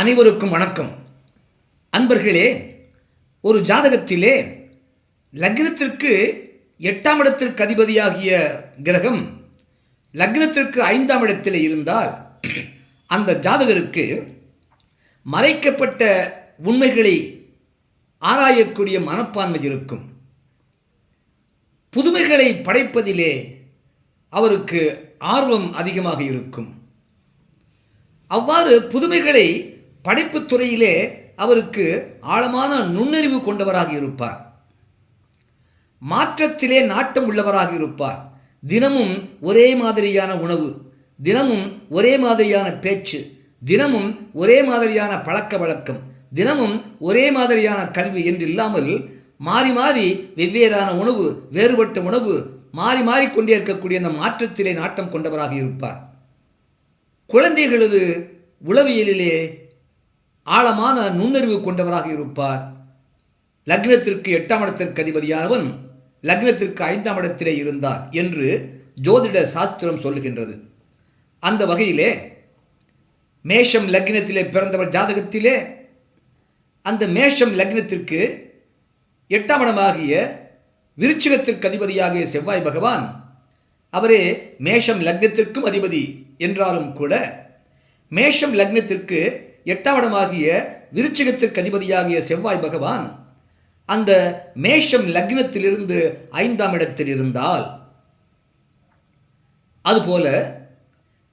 அனைவருக்கும் வணக்கம். அன்பர்களே ஒரு ஜாதகத்திலே லக்னத்திற்கு எட்டாம் இடத்திற்கு அதிபதியாகிய கிரகம் லக்னத்திற்கு ஐந்தாம் இடத்தில் இருந்தால் அந்த ஜாதகருக்கு மறைக்கப்பட்ட உண்மைகளை ஆராயக்கூடிய மனப்பான்மை இருக்கும். புதுமைகளை படைப்பதிலே அவருக்கு ஆர்வம் அதிகமாக இருக்கும். அவ்வாறு புதுமைகளை படைப்புத்துறையிலே அவருக்கு ஆழமான நுண்ணறிவு கொண்டவராக இருப்பார். மாற்றத்திலே நாட்டம் உள்ளவராக இருப்பார். தினமும் ஒரே மாதிரியான உணவு தினமும் ஒரே மாதிரியான பேச்சு தினமும் ஒரே மாதிரியான பழக்க வழக்கம் தினமும் ஒரே மாதிரியான கல்வி என்று இல்லாமல் மாறி மாறி வெவ்வேறான உணவு வேறுபட்ட உணவு மாறி மாறி கொண்டே இருக்கக்கூடிய அந்த மாற்றத்திலே நாட்டம் கொண்டவராக இருப்பார். குழந்தைகளது உளவியலிலே ஆழமான நுண்ணறிவு கொண்டவராக இருப்பார். லக்னத்திற்கு எட்டாம் இடத்திற்கு அதிபதியானவன் லக்னத்திற்கு ஐந்தாம் இடத்திலே இருந்தார் என்று ஜோதிட சாஸ்திரம் சொல்லுகின்றது. அந்த வகையிலே மேஷம் லக்னத்திலே பிறந்தவர் ஜாதகத்திலே அந்த மேஷம் லக்னத்திற்கு எட்டாம் இடமாகிய விருச்சிகத்திற்கு அதிபதியாகிய செவ்வாய் பகவான் அவரே மேஷம் லக்னத்திற்கும் அதிபதி என்றாலும் கூட மேஷம் லக்னத்திற்கு எட்டாம் இடமாகிய விருச்சிகத்திற்கு அதிபதியாகிய செவ்வாய் பகவான் அந்த மேஷம் லக்னத்திலிருந்து ஐந்தாம் இடத்தில் இருந்தால் அதுபோல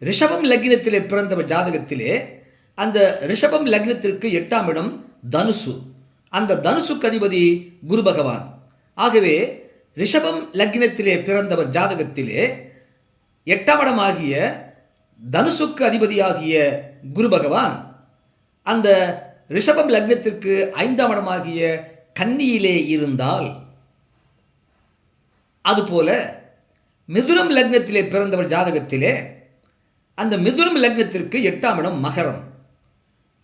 ரிஷபம் லக்னத்திலே பிறந்தவர் ஜாதகத்திலே அந்த ரிஷபம் லக்னத்திற்கு எட்டாம் இடம் தனுசு. அந்த தனுசுக்கு அதிபதி குரு பகவான். ஆகவே ரிஷபம் லக்னத்திலே பிறந்தவர் ஜாதகத்திலே எட்டாம் இடமாகிய தனுசுக்கு அதிபதியாகிய குரு பகவான். அந்த ரிஷபம் லக்னத்திற்கு ஐந்தாம் இடமாகிய கன்னியிலே இருந்தால் அதுபோல மிதுனம் லக்னத்திலே பிறந்தவர் ஜாதகத்திலே அந்த மிதுனம் லக்னத்திற்கு எட்டாம் இடம் மகரம்.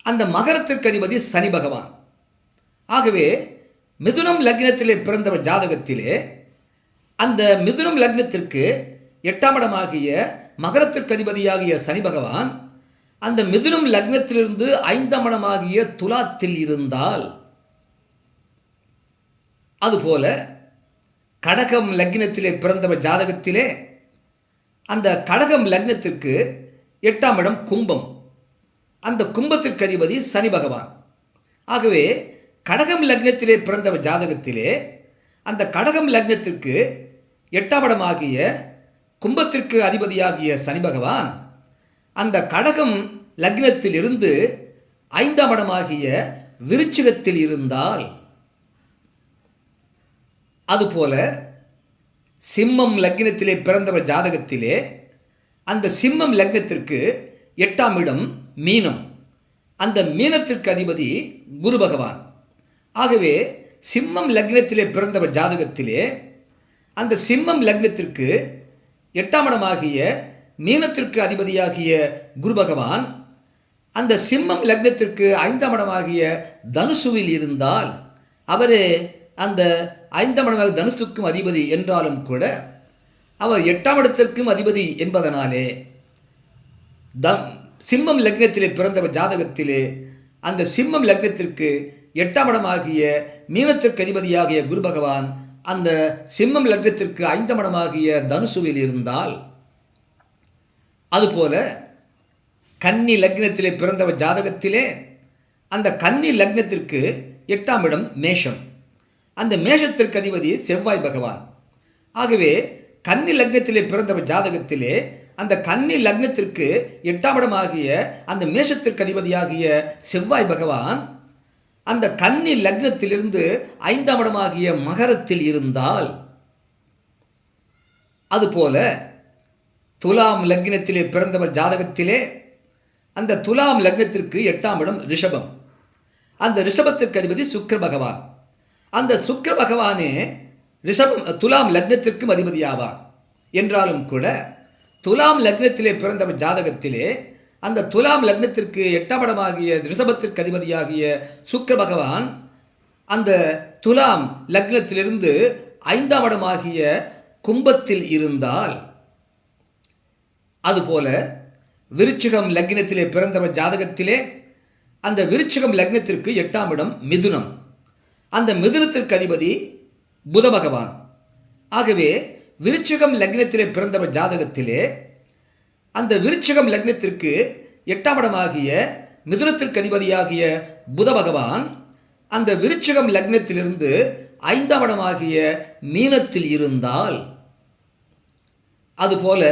அந்த மகரத்திற்கு அதிபதி சனி பகவான். ஆகவே மிதுனம் லக்னத்திலே பிறந்தவர் ஜாதகத்திலே அந்த மிதுனம் லக்னத்திற்கு எட்டாம் இடமாகிய மகரத்திற்கு அதிபதியாகிய சனி பகவான் அந்த மிதுனம் லக்னத்திலிருந்து ஐந்தாம் துலாத்தில் இருந்தால் அதுபோல கடகம் லக்னத்திலே பிறந்தவர் ஜாதகத்திலே அந்த கடகம் லக்னத்திற்கு எட்டாம் இடம் கும்பம். அந்த கும்பத்திற்கு அதிபதி சனி பகவான். ஆகவே கடகம் லக்னத்திலே பிறந்தவர் ஜாதகத்திலே அந்த கடகம் லக்னத்திற்கு எட்டாம் இடமாகிய கும்பத்திற்கு அதிபதியாகிய சனி பகவான் அந்த கடகம் லக்னத்திலிருந்து ஐந்தாம் இடமாகிய விருச்சிகத்தில் இருந்தால் அதுபோல சிம்மம் லக்னத்திலே பிறந்தவர் ஜாதகத்திலே அந்த சிம்மம் லக்னத்திற்கு எட்டாம் இடம் மீனம். அந்த மீனத்திற்கு அதிபதி குரு பகவான். ஆகவே சிம்மம் லக்னத்திலே பிறந்தவர் ஜாதகத்திலே அந்த சிம்மம் லக்னத்திற்கு எட்டாம் இடமாகிய மீனத்திற்கு அதிபதியாகிய குரு பகவான் அந்த சிம்மம் லக்னத்திற்கு ஐந்தாம் இடமாகிய தனுசுவில் இருந்தால் அவரே அந்த ஐந்தாம் இடமாக தனுசுக்கும் அதிபதி என்றாலும் கூட அவர் எட்டாம் இடத்திற்கும் அதிபதி என்பதனாலே தம் சிம்மம் லக்னத்திலே பிறந்தவர் ஜாதகத்திலே அந்த சிம்மம் லக்னத்திற்கு எட்டாம் இடமாகிய மீனத்திற்கு அதிபதியாகிய குரு பகவான் அந்த சிம்மம் லக்னத்திற்கு ஐந்தாம் இடமாகிய தனுசுவில் இருந்தால் அதுபோல கன்னி லக்னத்திலே பிறந்தவர் ஜாதகத்திலே அந்த கன்னி லக்னத்திற்கு எட்டாம் இடம் மேஷம். அந்த மேஷத்திற்கு அதிபதி செவ்வாய் பகவான். ஆகவே கன்னி லக்னத்திலே பிறந்தவர் ஜாதகத்திலே அந்த கன்னி லக்னத்திற்கு எட்டாம் இடமாகிய அந்த மேஷத்திற்கு அதிபதியாகிய செவ்வாய் பகவான் அந்த கன்னி லக்னத்திலிருந்து ஐந்தாம் இடமாகிய மகரத்தில் இருந்தால் அதுபோல துலாம் லக்னத்திலே பிறந்தவர் ஜாதகத்திலே அந்த துலாம் லக்னத்திற்கு எட்டாம் இடம் ரிஷபம். அந்த ரிஷபத்திற்கு அதிபதி சுக்கர பகவான். அந்த சுக்கர பகவானே ரிஷபம் துலாம் லக்னத்திற்கும் அதிபதியாவார். என்றாலும் கூட துலாம் லக்னத்திலே பிறந்தவர் ஜாதகத்திலே அந்த துலாம் லக்னத்திற்கு எட்டாம் இடமாகிய ரிஷபத்திற்கு அதிபதியாகிய சுக்கர பகவான் அந்த துலாம் லக்னத்திலிருந்து ஐந்தாம் இடமாகிய கும்பத்தில் இருந்தால் அதுபோல விருச்சிகம் லக்னத்திலே பிறந்தவர் ஜாதகத்திலே அந்த விருச்சிகம் லக்னத்திற்கு எட்டாம் இடம் மிதுனம். அந்த மிதுனத்திற்கு அதிபதி புத பகவான். ஆகவே விருச்சிகம் லக்னத்திலே பிறந்தவர் ஜாதகத்திலே அந்த விருச்சிகம் லக்னத்திற்கு எட்டாம் இடமாகிய மிதுனத்திற்கு அதிபதியாகிய புத பகவான் அந்த விருச்சிகம் லக்னத்திலிருந்து ஐந்தாம் இடமாகிய மீனத்தில் இருந்தால் அதுபோல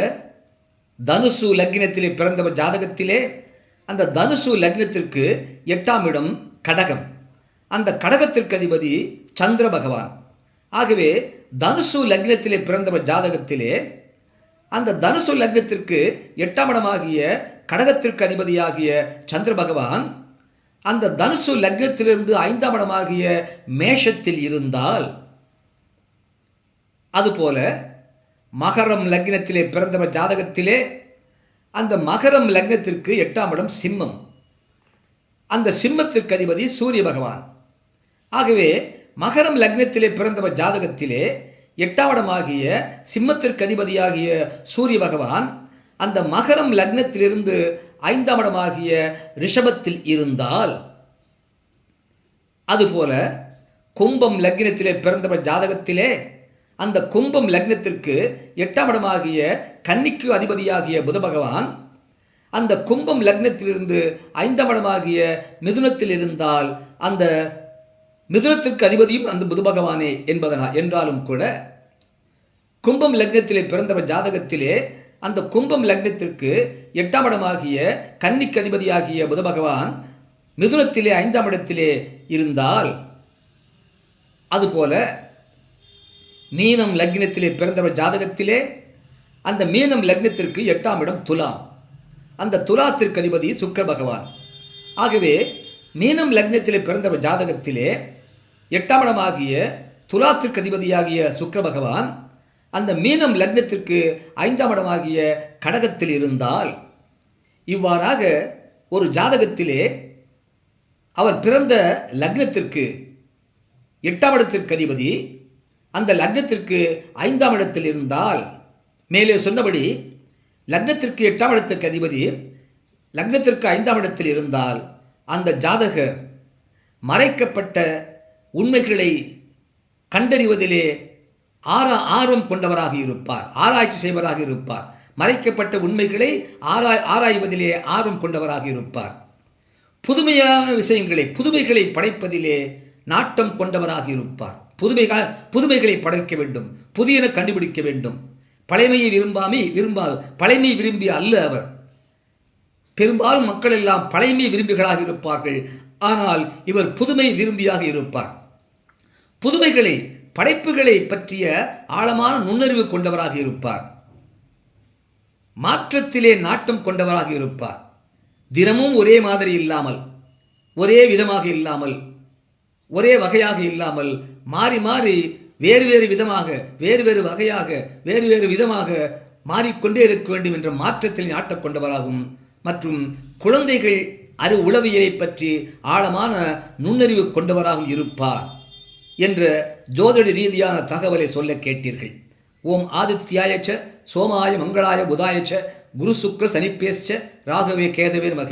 தனுசு லக்னத்திலே பிறந்தவர் ஜாதகத்திலே அந்த தனுசு லக்னத்திற்கு எட்டாம் இடம் கடகம். அந்த கடகத்திற்கு அதிபதி சந்திர பகவான். ஆகவே தனுசு லக்னத்திலே பிறந்தவர் ஜாதகத்திலே அந்த தனுசு லக்னத்திற்கு எட்டாம் இடமாகிய கடகத்திற்கு அதிபதியாகிய சந்திர பகவான் அந்த தனுசு லக்னத்திலிருந்து ஐந்தாம் இடமாகிய மேஷத்தில் இருந்தால் அதுபோல மகரம் லக்னத்திலே பிறந்தவர் ஜாதகத்திலே அந்த மகரம் லக்னத்திற்கு எட்டாம் இடம் சிம்மம். அந்த சிம்மத்திற்கு அதிபதி சூரிய பகவான். ஆகவே மகரம் லக்னத்திலே பிறந்தவர் ஜாதகத்திலே எட்டாம் இடமாகிய சிம்மத்திற்கு அதிபதியாகிய சூரிய பகவான் அந்த மகரம் லக்னத்திலிருந்து ஐந்தாம் இடமாகிய ரிஷபத்தில் இருந்தால் அதுபோல கும்பம் லக்னத்திலே பிறந்தவர் ஜாதகத்திலே அந்த கும்பம் லக்னத்திற்கு எட்டாம் இடமாகிய கன்னிக்கு அதிபதியாகிய புத பகவான் அந்த கும்பம் லக்னத்திலிருந்து ஐந்தாம் இடமாகிய மிதுனத்தில் இருந்தால் அந்த மிதுனத்திற்கு அதிபதியும் அந்த புத பகவானே என்பதனா என்றாலும் கூட கும்பம் லக்னத்திலே பிறந்தவர் ஜாதகத்திலே அந்த கும்பம் லக்னத்திற்கு எட்டாம் இடமாகிய கன்னிக்கு அதிபதியாகிய புத பகவான் மிதுனத்திலே ஐந்தாம் இடத்திலே இருந்தால் அதுபோல மீனம் லக்னத்திலே பிறந்தவர் ஜாதகத்திலே அந்த மீனம் லக்னத்திற்கு எட்டாம் இடம் துலா அந்த துலாத்திற்கு அதிபதி சுக்கர பகவான். ஆகவே மீனம் லக்னத்திலே பிறந்தவர் ஜாதகத்திலே எட்டாம் இடமாகிய துலாத்திற்கு அதிபதியாகிய சுக்கர பகவான் அந்த மீனம் லக்னத்திற்கு ஐந்தாம் இடமாகிய கடகத்தில் இருந்தால் இவ்வாறாக ஒரு ஜாதகத்திலே அவர் பிறந்த லக்னத்திற்கு எட்டாம் இடத்திற்கு அதிபதி அந்த லக்னத்திற்கு ஐந்தாம் இடத்தில் இருந்தால் மேலே சொன்னபடி லக்னத்திற்கு எட்டாம் இடத்திற்கு அதிபதி லக்னத்திற்கு ஐந்தாம் இடத்தில் இருந்தால் அந்த ஜாதகர் மறைக்கப்பட்ட உண்மைகளை கண்டறிவதிலே ஆரா ஆர்வம் கொண்டவராக இருப்பார் ஆராய்ச்சி செய்வராக இருப்பார். மறைக்கப்பட்ட உண்மைகளை ஆராய் ஆராய்வதிலே ஆர்வம் கொண்டவராக இருப்பார். புதுமையான விஷயங்களை புதுமைகளை படைப்பதிலே நாட்டம் கொண்டவராக இருப்பார். புதுமைகள் புதுமைகளை படைக்க வேண்டும். புதியன கண்டுபிடிக்க வேண்டும். பழைமையை விரும்பாமே விரும்பா பழைமை விரும்பி அல்ல அவர். பெரும்பாலும் மக்கள் எல்லாம் பழைமை விரும்பிகளாக இருப்பார்கள். ஆனால் இவர் புதுமை விரும்பியாக இருப்பார். புதுமைகளை படைப்புகளை பற்றிய ஆழமான நுண்ணறிவு கொண்டவராக இருப்பார். மாற்றத்திலே நாட்டம் கொண்டவராக இருப்பார். தினமும் ஒரே மாதிரி இல்லாமல் ஒரே விதமாக இல்லாமல் ஒரே வகையாக இல்லாமல் மாறி மாறி வேறு வேறு விதமாக வேறு வேறு வகையாக வேறு வேறு விதமாக மாறிக்கொண்டே இருக்க வேண்டும் என்ற மாற்றத்தில் நாட்டக் கொண்டவராகும் மற்றும் குழந்தைகள் அறி உளவியலை பற்றி ஆழமான நுண்ணறிவு கொண்டவராகவும் இருப்பார் என்ற ஜோதிட ரீதியான தகவலை சொல்ல கேட்டீர்கள். ஓம் ஆதித்யாயச்ச சோமாய மங்களாய புதாயச்ச குரு சுக்ர சனிப்பேச்ச ராகவே கேதவே மக